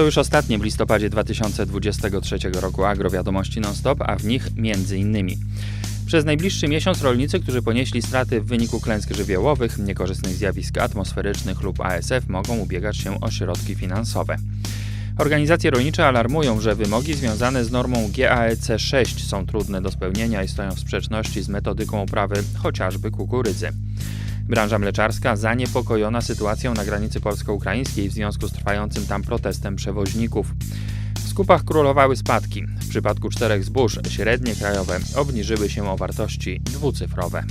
To już ostatnie w listopadzie 2023 roku agrowiadomości non-stop, a w nich innymi. Przez najbliższy miesiąc rolnicy, którzy ponieśli straty w wyniku klęsk żywiołowych, niekorzystnych zjawisk atmosferycznych lub ASF mogą ubiegać się o środki finansowe. Organizacje rolnicze alarmują, że wymogi związane z normą GAEC 6 są trudne do spełnienia i stoją w sprzeczności z metodyką uprawy chociażby kukurydzy. Branża mleczarska zaniepokojona sytuacją na granicy polsko-ukraińskiej w związku z trwającym tam protestem przewoźników. W skupach królowały spadki. W przypadku czterech zbóż średnie krajowe obniżyły się o wartości dwucyfrowe.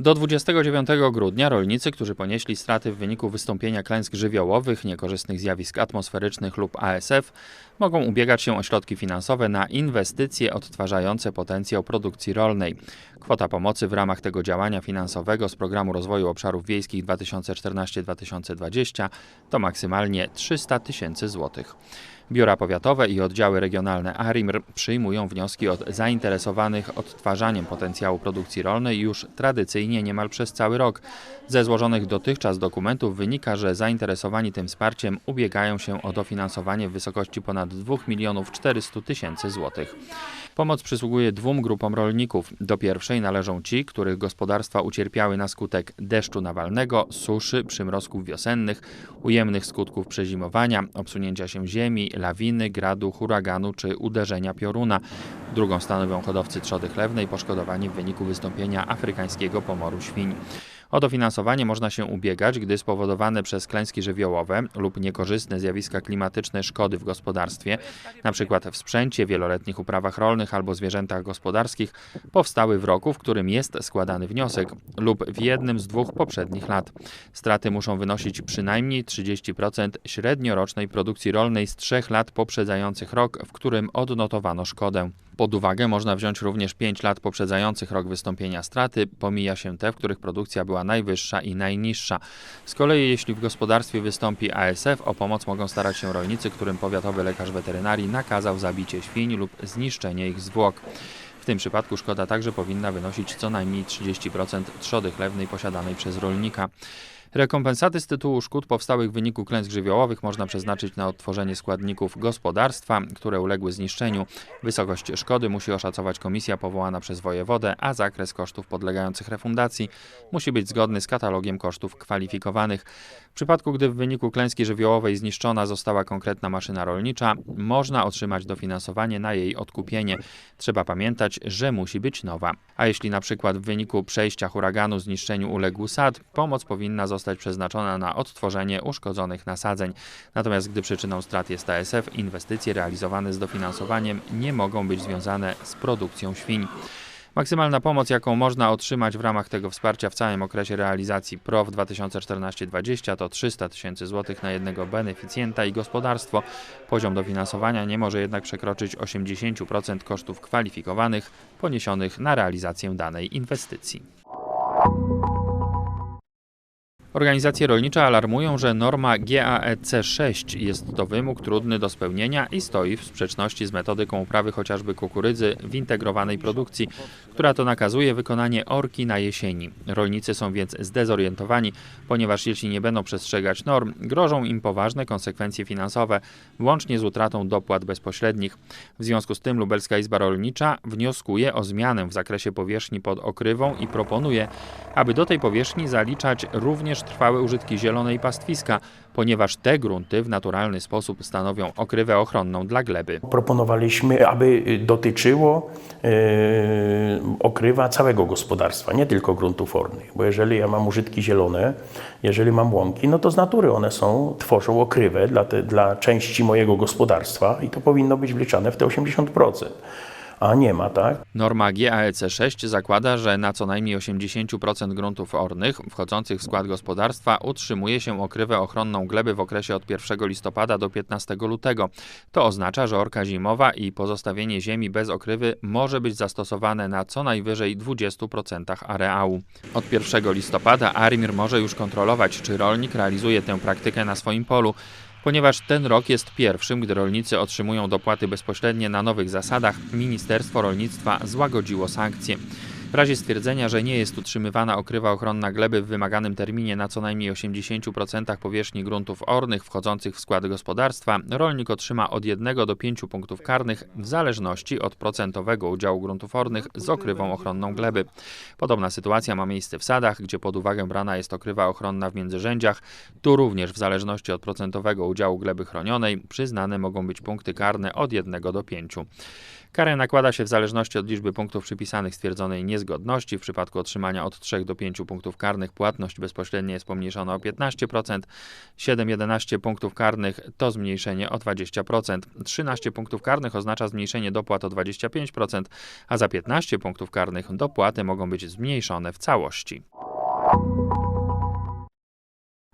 Do 29 grudnia rolnicy, którzy ponieśli straty w wyniku wystąpienia klęsk żywiołowych, niekorzystnych zjawisk atmosferycznych lub ASF, mogą ubiegać się o środki finansowe na inwestycje odtwarzające potencjał produkcji rolnej. Kwota pomocy w ramach tego działania finansowego z Programu Rozwoju Obszarów Wiejskich 2014-2020 to maksymalnie 300 tysięcy złotych. Biura powiatowe i oddziały regionalne ARIMR przyjmują wnioski od zainteresowanych odtwarzaniem potencjału produkcji rolnej już tradycyjnie niemal przez cały rok. Ze złożonych dotychczas dokumentów wynika, że zainteresowani tym wsparciem ubiegają się o dofinansowanie w wysokości ponad 2 milionów 400 tysięcy złotych. Pomoc przysługuje dwóm grupom rolników. Do pierwszej należą ci, których gospodarstwa ucierpiały na skutek deszczu nawalnego, suszy, przymrozków wiosennych, ujemnych skutków przezimowania, obsunięcia się ziemi, lawiny, gradu, huraganu czy uderzenia pioruna. Drugą stanowią hodowcy trzody chlewnej poszkodowani w wyniku wystąpienia afrykańskiego pomoru świń. O dofinansowanie można się ubiegać, gdy spowodowane przez klęski żywiołowe lub niekorzystne zjawiska klimatyczne szkody w gospodarstwie, np. w sprzęcie, wieloletnich uprawach rolnych albo zwierzętach gospodarskich, powstały w roku, w którym jest składany wniosek lub w jednym z dwóch poprzednich lat. Straty muszą wynosić przynajmniej 30% średniorocznej produkcji rolnej z trzech lat poprzedzających rok, w którym odnotowano szkodę. Pod uwagę można wziąć również 5 lat poprzedzających rok wystąpienia straty, pomija się te, w których produkcja była najwyższa i najniższa. Z kolei jeśli w gospodarstwie wystąpi ASF, o pomoc mogą starać się rolnicy, którym powiatowy lekarz weterynarii nakazał zabicie świń lub zniszczenie ich zwłok. W tym przypadku szkoda także powinna wynosić co najmniej 30% trzody chlewnej posiadanej przez rolnika. Rekompensaty z tytułu szkód powstałych w wyniku klęsk żywiołowych można przeznaczyć na odtworzenie składników gospodarstwa, które uległy zniszczeniu. Wysokość szkody musi oszacować komisja powołana przez wojewodę, a zakres kosztów podlegających refundacji musi być zgodny z katalogiem kosztów kwalifikowanych. W przypadku, gdy w wyniku klęski żywiołowej zniszczona została konkretna maszyna rolnicza, można otrzymać dofinansowanie na jej odkupienie. Trzeba pamiętać, że musi być nowa. A jeśli na przykład w wyniku przejścia huraganu zniszczeniu uległ sad, pomoc powinna zostać przeznaczona na odtworzenie uszkodzonych nasadzeń. Natomiast gdy przyczyną strat jest ASF, inwestycje realizowane z dofinansowaniem nie mogą być związane z produkcją świń. Maksymalna pomoc, jaką można otrzymać w ramach tego wsparcia w całym okresie realizacji PROW 2014-2020 to 300 tysięcy złotych na jednego beneficjenta i gospodarstwo. Poziom dofinansowania nie może jednak przekroczyć 80% kosztów kwalifikowanych poniesionych na realizację danej inwestycji. Organizacje rolnicze alarmują, że norma GAEC 6 jest to wymóg trudny do spełnienia i stoi w sprzeczności z metodyką uprawy chociażby kukurydzy w integrowanej produkcji, która to nakazuje wykonanie orki na jesieni. Rolnicy są więc zdezorientowani, ponieważ jeśli nie będą przestrzegać norm, grożą im poważne konsekwencje finansowe, łącznie z utratą dopłat bezpośrednich. W związku z tym Lubelska Izba Rolnicza wnioskuje o zmianę w zakresie powierzchni pod okrywą i proponuje, aby do tej powierzchni zaliczać również trwałe użytki zielone i pastwiska, ponieważ te grunty w naturalny sposób stanowią okrywę ochronną dla gleby. Proponowaliśmy, aby dotyczyło e, okrywa całego gospodarstwa, nie tylko gruntów ornych, bo jeżeli ja mam użytki zielone, jeżeli mam łąki, no to z natury one są, tworzą okrywę dla, te, dla części mojego gospodarstwa i to powinno być wliczane w te 80% a nie ma, tak? Norma GAEC 6 zakłada, że na co najmniej 80% gruntów ornych wchodzących w skład gospodarstwa utrzymuje się okrywę ochronną gleby w okresie od 1 listopada do 15 lutego. To oznacza, że orka zimowa i pozostawienie ziemi bez okrywy może być zastosowane na co najwyżej 20% areału. Od 1 listopada ARIMR może już kontrolować, czy rolnik realizuje tę praktykę na swoim polu. Ponieważ ten rok jest pierwszym, gdy rolnicy otrzymują dopłaty bezpośrednie na nowych zasadach, Ministerstwo Rolnictwa złagodziło sankcje. W razie stwierdzenia, że nie jest utrzymywana okrywa ochronna gleby w wymaganym terminie na co najmniej 80% powierzchni gruntów ornych wchodzących w skład gospodarstwa, rolnik otrzyma od 1 do 5 punktów karnych w zależności od procentowego udziału gruntów ornych z okrywą ochronną gleby. Podobna sytuacja ma miejsce w sadach, gdzie pod uwagę brana jest okrywa ochronna w międzyrzędziach. Tu również w zależności od procentowego udziału gleby chronionej przyznane mogą być punkty karne od 1 do 5. Karę nakłada się w zależności od liczby punktów przypisanych stwierdzonej niezgodności. W przypadku otrzymania od 3 do 5 punktów karnych płatność bezpośrednia jest pomniejszona o 15%, 7-11 punktów karnych to zmniejszenie o 20%, 13 punktów karnych oznacza zmniejszenie dopłat o 25%, a za 15 punktów karnych dopłaty mogą być zmniejszone w całości.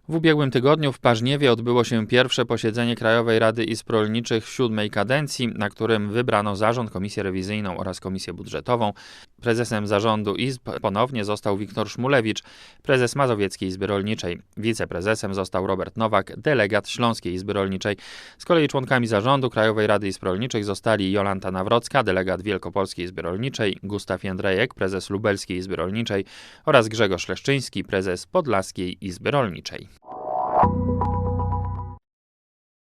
W ubiegłym tygodniu w Paźniewie odbyło się pierwsze posiedzenie Krajowej Rady Izb Rolniczych siódmej kadencji, na którym wybrano zarząd, komisję rewizyjną oraz komisję budżetową. Prezesem zarządu Izb ponownie został Wiktor Szmulewicz, prezes Mazowieckiej Izby Rolniczej. Wiceprezesem został Robert Nowak, delegat Śląskiej Izby Rolniczej. Z kolei członkami zarządu Krajowej Rady Izb Rolniczych zostali Jolanta Nawrocka, delegat Wielkopolskiej Izby Rolniczej, Gustaw Jędrejek, prezes Lubelskiej Izby Rolniczej oraz Grzegorz Leszczyński, prezes Podlaskiej Izby Rolniczej.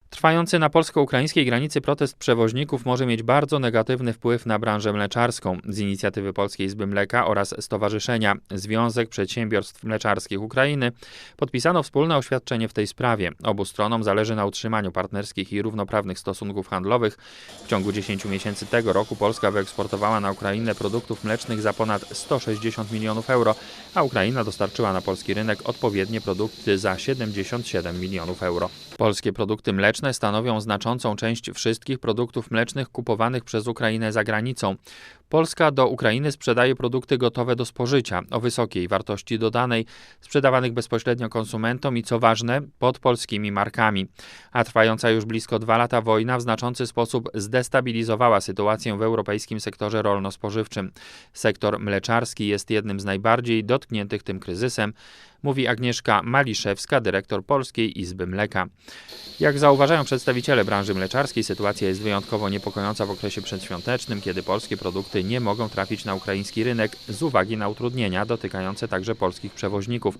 Trwający na polsko-ukraińskiej granicy protest przewoźników może mieć bardzo negatywny wpływ na branżę mleczarską. Z inicjatywy Polskiej Izby Mleka oraz Stowarzyszenia Związek Przedsiębiorstw Mleczarskich Ukrainy podpisano wspólne oświadczenie w tej sprawie. Obu stronom zależy na utrzymaniu partnerskich i równoprawnych stosunków handlowych. W ciągu 10 miesięcy tego roku Polska wyeksportowała na Ukrainę produktów mlecznych za ponad 160 milionów euro, a Ukraina dostarczyła na polski rynek odpowiednie produkty za 77 milionów euro. Polskie produkty mleczne stanowią znaczącą część wszystkich produktów mlecznych kupowanych przez Ukrainę za granicą. Polska do Ukrainy sprzedaje produkty gotowe do spożycia o wysokiej wartości dodanej, sprzedawanych bezpośrednio konsumentom i co ważne, pod polskimi markami. A trwająca już blisko dwa lata wojna w znaczący sposób zdestabilizowała sytuację w europejskim sektorze rolno-spożywczym. Sektor mleczarski jest jednym z najbardziej dotkniętych tym kryzysem, mówi Agnieszka Maliszewska, dyrektor Polskiej Izby Mleka. Jak zauważają przedstawiciele branży mleczarskiej, sytuacja jest wyjątkowo niepokojąca w okresie przedświątecznym, kiedy polskie produkty nie mogą trafić na ukraiński rynek z uwagi na utrudnienia dotykające także polskich przewoźników.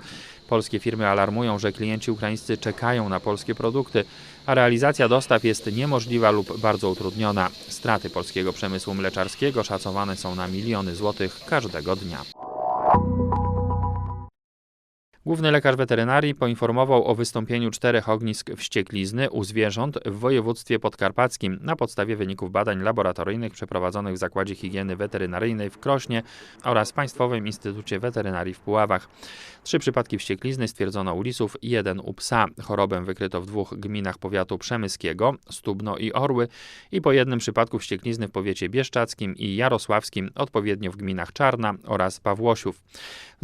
Polskie firmy alarmują, że klienci ukraińscy czekają na polskie produkty, a realizacja dostaw jest niemożliwa lub bardzo utrudniona. Straty polskiego przemysłu mleczarskiego szacowane są na miliony złotych każdego dnia. Główny lekarz weterynarii poinformował o wystąpieniu czterech ognisk wścieklizny u zwierząt w województwie podkarpackim na podstawie wyników badań laboratoryjnych przeprowadzonych w Zakładzie Higieny Weterynaryjnej w Krośnie oraz Państwowym Instytucie Weterynarii w Puławach. Trzy przypadki wścieklizny stwierdzono u lisów, jeden u psa. Chorobę wykryto w dwóch gminach powiatu przemyskiego, Stubno i Orły i po jednym przypadku wścieklizny w powiecie bieszczackim i jarosławskim, odpowiednio w gminach Czarna oraz Pawłosiów.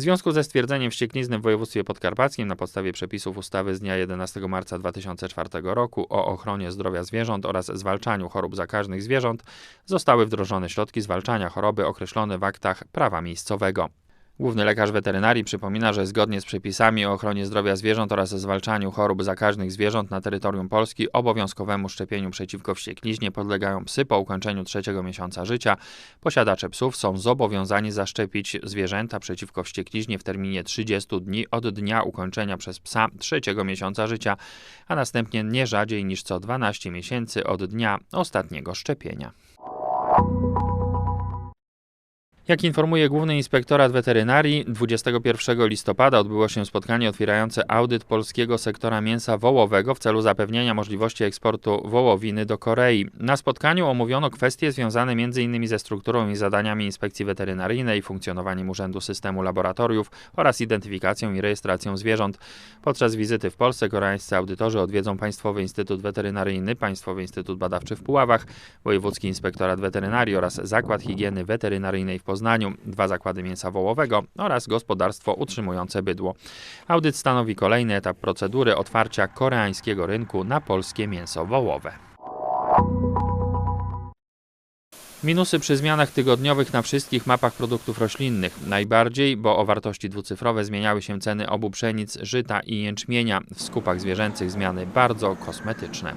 W związku ze stwierdzeniem wścieklizny w województwie podkarpackim na podstawie przepisów ustawy z dnia 11 marca 2004 roku o ochronie zdrowia zwierząt oraz zwalczaniu chorób zakaźnych zwierząt zostały wdrożone środki zwalczania choroby określone w aktach prawa miejscowego. Główny lekarz weterynarii przypomina, że zgodnie z przepisami o ochronie zdrowia zwierząt oraz zwalczaniu chorób zakaźnych zwierząt na terytorium Polski obowiązkowemu szczepieniu przeciwko wściekliźnie podlegają psy po ukończeniu trzeciego miesiąca życia. Posiadacze psów są zobowiązani zaszczepić zwierzęta przeciwko wściekliźnie w terminie 30 dni od dnia ukończenia przez psa trzeciego miesiąca życia, a następnie nie rzadziej niż co 12 miesięcy od dnia ostatniego szczepienia. Jak informuje Główny Inspektorat Weterynarii, 21 listopada odbyło się spotkanie otwierające audyt polskiego sektora mięsa wołowego w celu zapewnienia możliwości eksportu wołowiny do Korei. Na spotkaniu omówiono kwestie związane m.in. ze strukturą i zadaniami inspekcji weterynaryjnej, funkcjonowaniem Urzędu Systemu Laboratoriów oraz identyfikacją i rejestracją zwierząt. Podczas wizyty w Polsce koreańscy audytorzy odwiedzą Państwowy Instytut Weterynaryjny, Państwowy Instytut Badawczy w Puławach, Wojewódzki Inspektorat Weterynarii oraz Zakład Higieny Weterynaryjnej w Poznaniu, dwa zakłady mięsa wołowego oraz gospodarstwo utrzymujące bydło. Audyt stanowi kolejny etap procedury otwarcia koreańskiego rynku na polskie mięso wołowe. Minusy przy zmianach tygodniowych na wszystkich mapach produktów roślinnych. Najbardziej, bo o wartości dwucyfrowe zmieniały się ceny obu pszenic, żyta i jęczmienia. W skupach zwierzęcych zmiany bardzo kosmetyczne.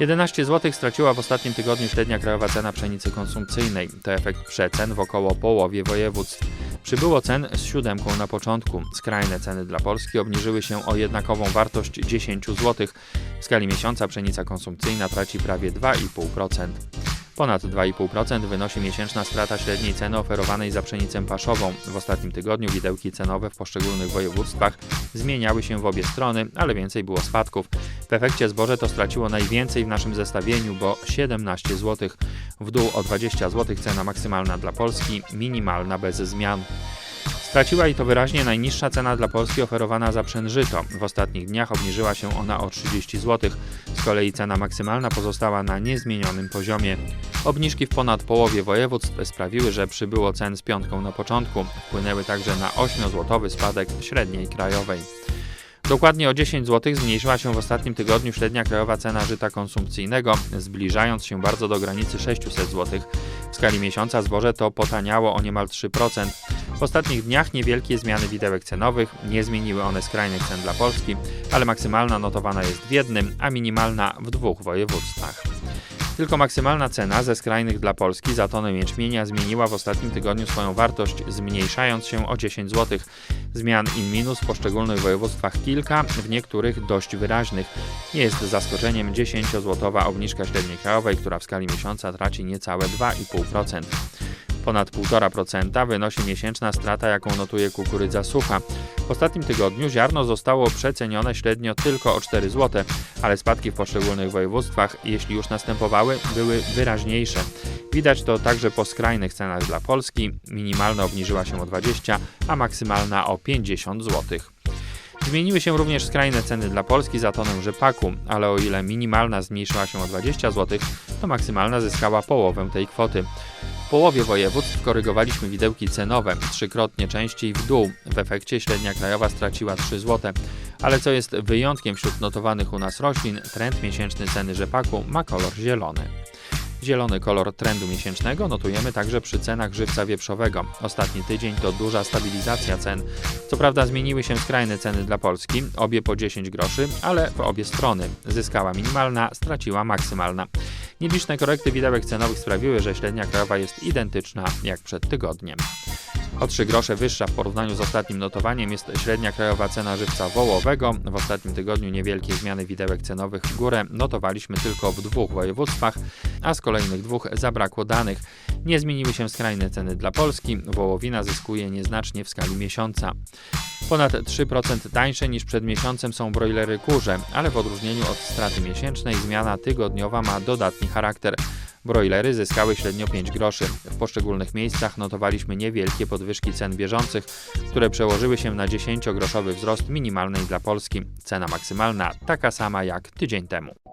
11 zł straciła w ostatnim tygodniu średnia krajowa cena pszenicy konsumpcyjnej. To efekt przecen w około połowie województw. Przybyło cen z siódemką na początku. Skrajne ceny dla Polski obniżyły się o jednakową wartość 10 zł. W skali miesiąca pszenica konsumpcyjna traci prawie 2,5%. Ponad 2,5% wynosi miesięczna strata średniej ceny oferowanej za pszenicę paszową. W ostatnim tygodniu widełki cenowe w poszczególnych województwach zmieniały się w obie strony, ale więcej było spadków. W efekcie zboże to straciło najwięcej w naszym zestawieniu, bo 17 zł. W dół o 20 zł cena maksymalna dla Polski, minimalna bez zmian. Straciła i to wyraźnie najniższa cena dla Polski oferowana za przężyto. W ostatnich dniach obniżyła się ona o 30 zł. Z kolei cena maksymalna pozostała na niezmienionym poziomie. Obniżki w ponad połowie województw sprawiły, że przybyło cen z piątką na początku. Wpłynęły także na 8-złotowy spadek średniej krajowej. Dokładnie o 10 zł zmniejszyła się w ostatnim tygodniu średnia krajowa cena żyta konsumpcyjnego, zbliżając się bardzo do granicy 600 zł. W skali miesiąca zboże to potaniało o niemal 3%. W ostatnich dniach niewielkie zmiany widełek cenowych, nie zmieniły one skrajnych cen dla Polski, ale maksymalna notowana jest w jednym, a minimalna w dwóch województwach. Tylko maksymalna cena ze skrajnych dla Polski za tonę jęczmienia zmieniła w ostatnim tygodniu swoją wartość, zmniejszając się o 10 zł. Zmian in minus w poszczególnych województwach kilka, w niektórych dość wyraźnych. Nie jest zaskoczeniem 10-złotowa obniżka średniej krajowej, która w skali miesiąca traci niecałe 2,5%. Ponad 1,5% wynosi miesięczna strata, jaką notuje kukurydza sucha. W ostatnim tygodniu ziarno zostało przecenione średnio tylko o 4 zł, ale spadki w poszczególnych województwach, jeśli już następowały, były wyraźniejsze. Widać to także po skrajnych cenach dla Polski. Minimalna obniżyła się o 20, a maksymalna o 50 zł. Zmieniły się również skrajne ceny dla Polski za tonę rzepaku, ale o ile minimalna zmniejszyła się o 20 zł, to maksymalna zyskała połowę tej kwoty. W połowie województw korygowaliśmy widełki cenowe, trzykrotnie częściej w dół. W efekcie średnia krajowa straciła 3 zł. Ale co jest wyjątkiem wśród notowanych u nas roślin, trend miesięczny ceny rzepaku ma kolor zielony. Zielony kolor trendu miesięcznego notujemy także przy cenach żywca wieprzowego. Ostatni tydzień to duża stabilizacja cen. Co prawda zmieniły się skrajne ceny dla Polski, obie po 10 groszy, ale w obie strony. Zyskała minimalna, straciła maksymalna. Nieliczne korekty widełek cenowych sprawiły, że średnia krajowa jest identyczna jak przed tygodniem. O 3 grosze wyższa w porównaniu z ostatnim notowaniem jest średnia krajowa cena żywca wołowego. W ostatnim tygodniu niewielkie zmiany widełek cenowych w górę notowaliśmy tylko w dwóch województwach, a z kolejnych dwóch zabrakło danych. Nie zmieniły się skrajne ceny dla Polski. Wołowina zyskuje nieznacznie w skali miesiąca. Ponad 3% tańsze niż przed miesiącem są brojlery kurze, ale w odróżnieniu od straty miesięcznej zmiana tygodniowa ma dodatni charakter. Brojlery zyskały średnio 5 groszy. W poszczególnych miejscach notowaliśmy niewielkie podwyżki cen bieżących, które przełożyły się na 10-groszowy wzrost minimalnej dla Polski. Cena maksymalna taka sama jak tydzień temu.